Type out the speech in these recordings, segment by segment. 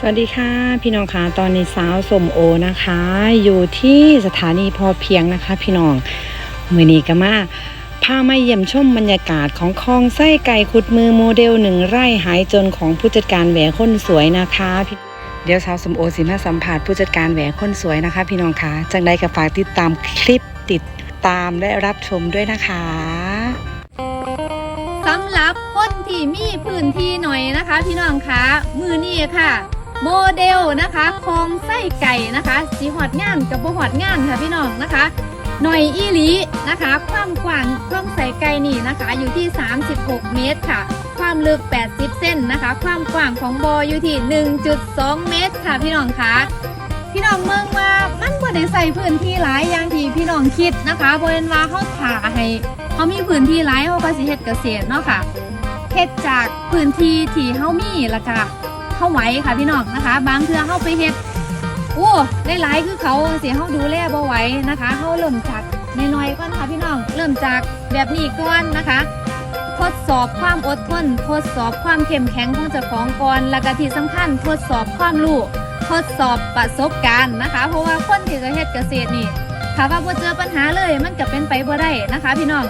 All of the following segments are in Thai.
สวัสดีค่ะพี่น้องคะตอนนี้สาวสมโอนะคะ อยู่ที่สถานีพอเพียงนะคะ พี่น้องมือนี้ก็มาพามาเยี่ยมชมบรรยากาศของคลองไส้ไก่ขุดมือโมเดลหนึ่งไร่หายจนของผู้จัดการแหวคนสวยนะคะพี่เดี๋ยวสาวสมโอสิมาสัมผัสผู้จัดการแหวคนสวยนะคะ พี่น้องคะจังใดก็ฝากติดตามคลิปติดตามและรับชมด้วยนะคะสำหรับคนที่มีพื้นที่หน่อยนะคะ พี่น้องคะมือนี้ค่ะ โมเดลนะคะคลองไส้ไก่นะคะ สีหอดงานกับบ่หอดงานค่ะพี่น้องนะคะ หน่อยอีหลีนะคะ ความกว้างคองไส้ไก่นี่นะคะ อยู่ที่ 36 เมตรค่ะ ความลึก 80 เส้นนะคะ ความกว้างของบออยู่ที่ 1.2 เมตรค่ะพี่น้องคะพี่น้องเมืองว่ามันบ่ได้ใส่พื้นที่หลายอย่างที่พี่น้องคิดนะคะบริเวณว่าเขาถ่าให้เขามีพื้นที่หลายเขาก็สิเฮ็ดเกษตรเนาะค่ะเฮ็ดจากพื้นที่ที่เฮามีแล้วก็ เฮาไหวค่ะพี่น้องนะคะ บางเทือเฮาไปเฮ็ดโอ้ได้หลายคือเขาเสิเฮาดูแลบ่ไหวนะคะเฮาเริ่มจากน้อยๆก่อนค่ะพี่น้องเริ่มจากแบบนี้ก่อนนะคะทดสอบความอดทน ทดสอบความเข้มแข็งของเจ้าของก่อนแล้วก็ที่สำคัญทดสอบความรู้ทดสอบประสบการณ์นะคะ เพราะว่าคนที่จะเฮ็ดเกษตรนี่ถ้าว่าบ่เจอปัญหาเลยมันก็เป็นไปบ่ได้นะคะ พี่น้อง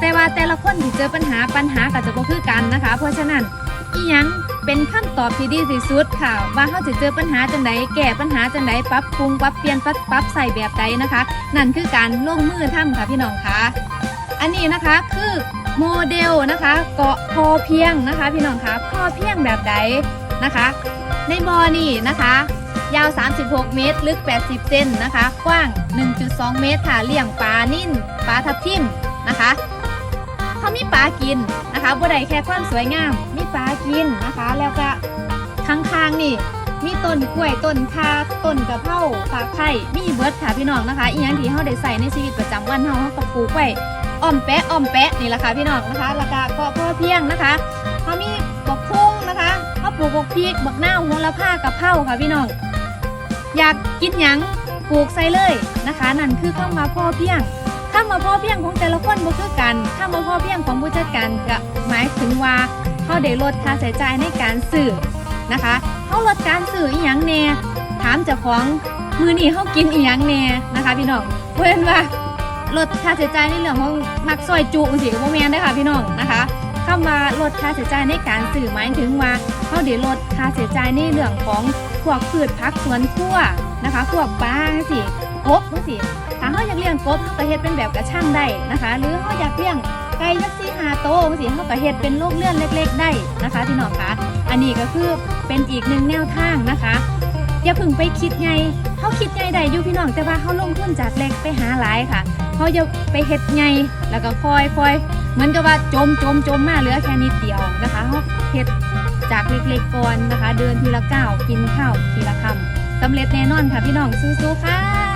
แต่ว่าแต่ละคนที่เจอปัญหาปัญหาก็จะบ่คือกันนะคะ เพราะฉะนั้น อีหยังเป็นคำตอบที่ดีที่สุดค่ะ ว่าเขาจะเจอปัญหาจังใดแก้ปัญหาจังใดปรับปรุงปรับเปลี่ยนปรับปรับใส่แบบใดนะคะ นั่นคือการลงมือทำค่ะพี่น้องคะอันนี้นะคะคือโมเดลนะคะเกาะพอเพียงนะคะ พี่น้องคะพอเพียงแบบใดนะคะ ในบอนี่นะคะ ยาว 36 เมตร ลึก 80 เซนนะคะ กว้าง 1.2 เมตรค่ะเลี้ยงปลานิ่นปลาทับทิมนะคะ เขามีปลากินนะคะบ่ได้แค่ความสวยงาม มีปลากินนะคะ แล้วก็ข้างๆนี่ มีต้นกล้วยต้นคาต้นกะเพราผักไผ่มีเบิร์ดค่ะพี่น้องนะคะ อีกอย่างที่เขาได้ใส่ในชีวิตประจำวันเขาเขาก็ปลูกไว้อ้อมแปะอ้อมแปะนี่แหละค่ะพี่น้องนะคะแล้วก็ก็พอเพียงนะคะเขามีบกพุ่งนะคะเขาปลูกบกพริกบกหน้าวโหระพากะเพราค่ะพี่น้อง อยากกินหยังปลูกใส่เลยนะคะ นั่นคือเข้ามาพ่อเพียง ข้ามาพ่อเพียงของแต่ละคนบ่คือกันข้ามาพ่อเพียงของผู้จัดการก็หมายถึงว่าเขาได้ลดค่าใช้จ่ายในการซื้อนะคะเขาลดการซื้ออีหยังแน่ถามเจ้าของมือนี้เขากินอีหยังแน่นะคะพี่น้องเพื่อนว่าลดค่าใช้จ่ายในเรื่องของมักซอยจุสิกับโมแมนได้ค่ะพี่น้องนะคะเข้ามาลดค่าใช้จ่ายในการซื้อหมายถึงว่าเขาได้ลดค่าใช้จ่ายในเรื่องของพวกพืชผักสวนครัวนะคะพวกปลาสิกบสิ กเลี้ยงกบขาก็เฮ็ดเป็นแบบกระช่างได้นะคะ หรือเขาอยากเลี้ยงไก่ยักษ์สีหาโตสิเขาก็เฮ็ดเป็นโลกเลื่อนเล็ก ๆ ได้นะคะพี่น้องคะอันนี้ก็คือเป็นอีกหนึ่งแนวทางนะคะอย่าพึ่งไปคิดไงเขาคิดไงได้อยู่พี่น้องแต่ว่าเขาลงทุนจากเล็กไปหาหลายค่ะเขาจะไปเฮ็ดไงแล้วก็คอยคอยเหมือนกับว่าจมจมจมมาเหลือแค่นิดเดียวนะคะเขาเฮ็ดจากเล็กๆก่อนนะคะ เดินทีละก้าวกินข้าวทีละคำสำเร็จแน่นอนค่ะพี่น้องสู้ๆค่ะ